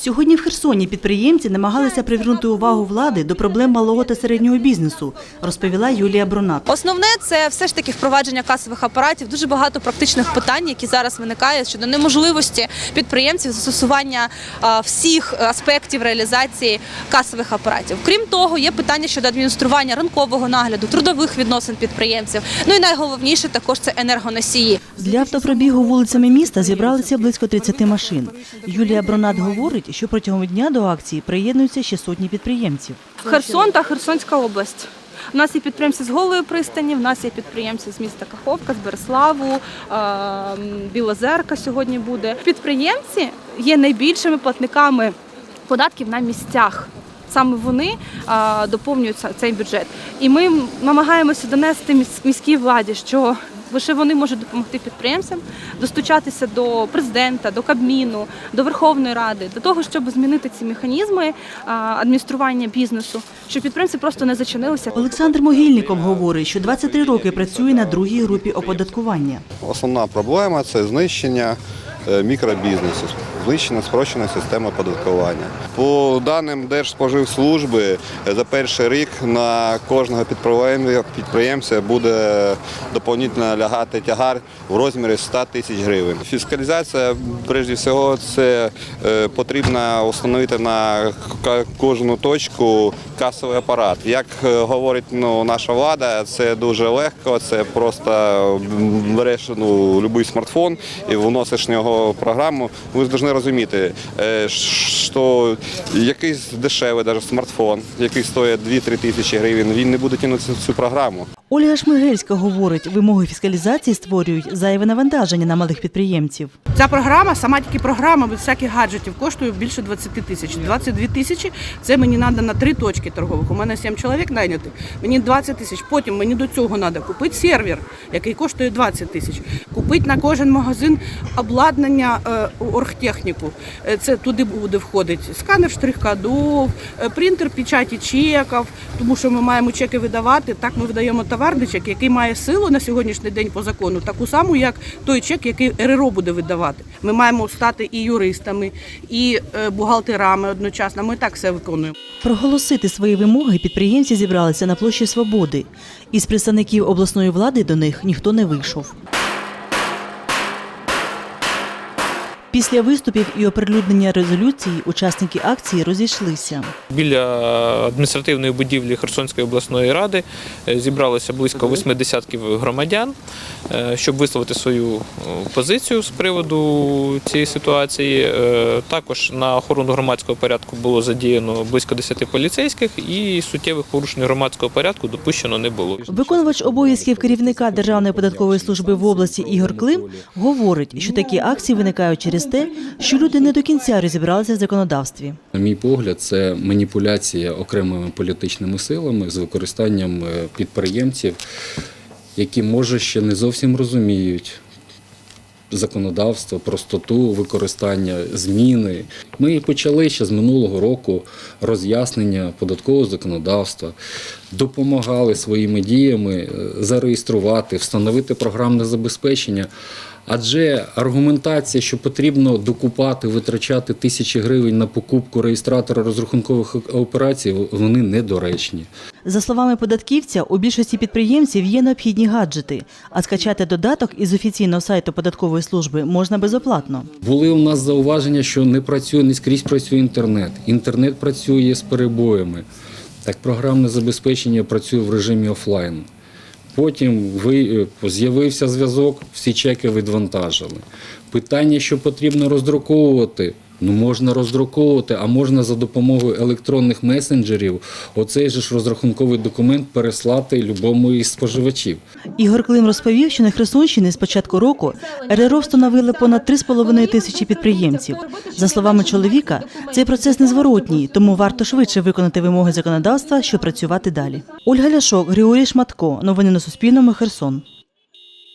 Сьогодні в Херсоні підприємці намагалися привернути увагу влади до проблем малого та середнього бізнесу, розповіла Юлія Бронат. Основне це все ж таки впровадження касових апаратів. Дуже багато практичних питань, які зараз виникають щодо неможливості підприємців застосування всіх аспектів реалізації касових апаратів. Крім того, є питання щодо адміністрування ринкового нагляду, трудових відносин підприємців. Ну і найголовніше також це енергоносії. Для автопробігу вулицями міста зібралися близько 30 машин. Юлія Бронат говорить, що протягом дня до акції приєднуються ще сотні підприємців. Херсон та Херсонська область. У нас є підприємці з Голої пристані, в нас є підприємці з міста Каховка, з Береславу, е, Білозерка сьогодні буде. Підприємці є найбільшими платниками податків на місцях. Саме вони е, доповнюють цей бюджет. І ми намагаємося донести міській владі, що лише вони можуть допомогти підприємцям достучатися до президента, до Кабміну, до Верховної Ради, до того, щоб змінити ці механізми адміністрування бізнесу, щоб підприємці просто не зачинилися. Олександр Могильников говорить, що 23 роки працює на другій групі оподаткування. Основна проблема це знищення мікробізнесу, знищення спрощеної системи оподаткування. По даним Держспоживслужби, е, за перший рік на кожного підприємця- буде доповнительно лягати тягар в розмірі 100 тисяч гривень. Фіскалізація, прежде всього, це е, потрібно встановити на кожну точку касовий апарат. Як е, говорить ну, наша влада, це дуже легко. Це просто береш ну, будь-який смартфон і вносиш в нього програму. Ви ж повинні розуміти, е, що якийсь дешевий навіть смартфон, який стоїть 2-3 тисячі гривень, він не буде тягнути цю- цю програму. Ольга Шмигельська говорить, вимоги фіскалізації створюють зайве навантаження на малих підприємців. Ця програма, сама тільки програма без всяких гаджетів, коштує більше 20 тисяч. 22 тисячі це мені треба на три точки торгових. У мене 7 чоловік найнятих, мені 20 тисяч. Потім мені до цього треба купити сервер, який коштує 20 тисяч. Купити на кожен магазин обладнання е, оргтехніку. Е, Це туди буде входити сканер штрих-кодів, е, принтер печаті чеків, тому що ми маємо чеки видавати. Так ми видаємо товарний чек, який має силу на сьогоднішній день по закону, таку саму, як той чек, який РРО буде видавати. Ми маємо стати і юристами, і бухгалтерами одночасно. Ми так все виконуємо. Проголосити свої вимоги підприємці зібралися на площі Свободи. Із представників обласної влади до них ніхто не вийшов. Після виступів і оприлюднення резолюції учасники акції розійшлися. Біля адміністративної будівлі Херсонської обласної ради е, зібралося близько восьми десятків громадян, е, щоб висловити свою е, позицію з приводу цієї ситуації. Також на охорону громадського порядку було задіяно близько 10 поліцейських і суттєвих порушень громадського порядку допущено не було. Виконувач обов'язків керівника Державної податкової служби в області Ігор Клим говорить, що такі акції виникають через те, що люди не до кінця розібралися в законодавстві. На мій погляд, це маніпуляція окремими політичними силами з використанням е, підприємців, які може ще не зовсім розуміють законодавство, простоту використання, зміни. Ми почали ще з минулого року роз'яснення податкового законодавства, допомагали своїми діями е, зареєструвати, встановити програмне забезпечення. Адже аргументація, що потрібно докупати, витрачати тисячі гривень на покупку реєстратора розрахункових операцій, вони недоречні. За словами податківця, у більшості підприємців є необхідні гаджети, а скачати додаток із офіційного сайту податкової служби можна безоплатно. Були у нас зауваження, що не працює, не скрізь працює інтернет. Інтернет працює з перебоями. Так програмне забезпечення працює в режимі офлайн. Потім е, з'явився зв'язок, всі чеки відвантажили. Питання, що потрібно роздруковувати. Ну, можна роздруковувати, а можна за допомогою електронних месенджерів оцей же ж розрахунковий документ переслати любому із споживачів. Ігор Клим розповів, що на Херсонщині з початку року РРО встановили понад 3,5 тисячі підприємців. За словами чоловіка, цей процес незворотній, тому варто швидше виконати вимоги законодавства, щоб працювати далі. Ольга Ляшок, Григорій Шматко. Новини на Суспільному. Херсон.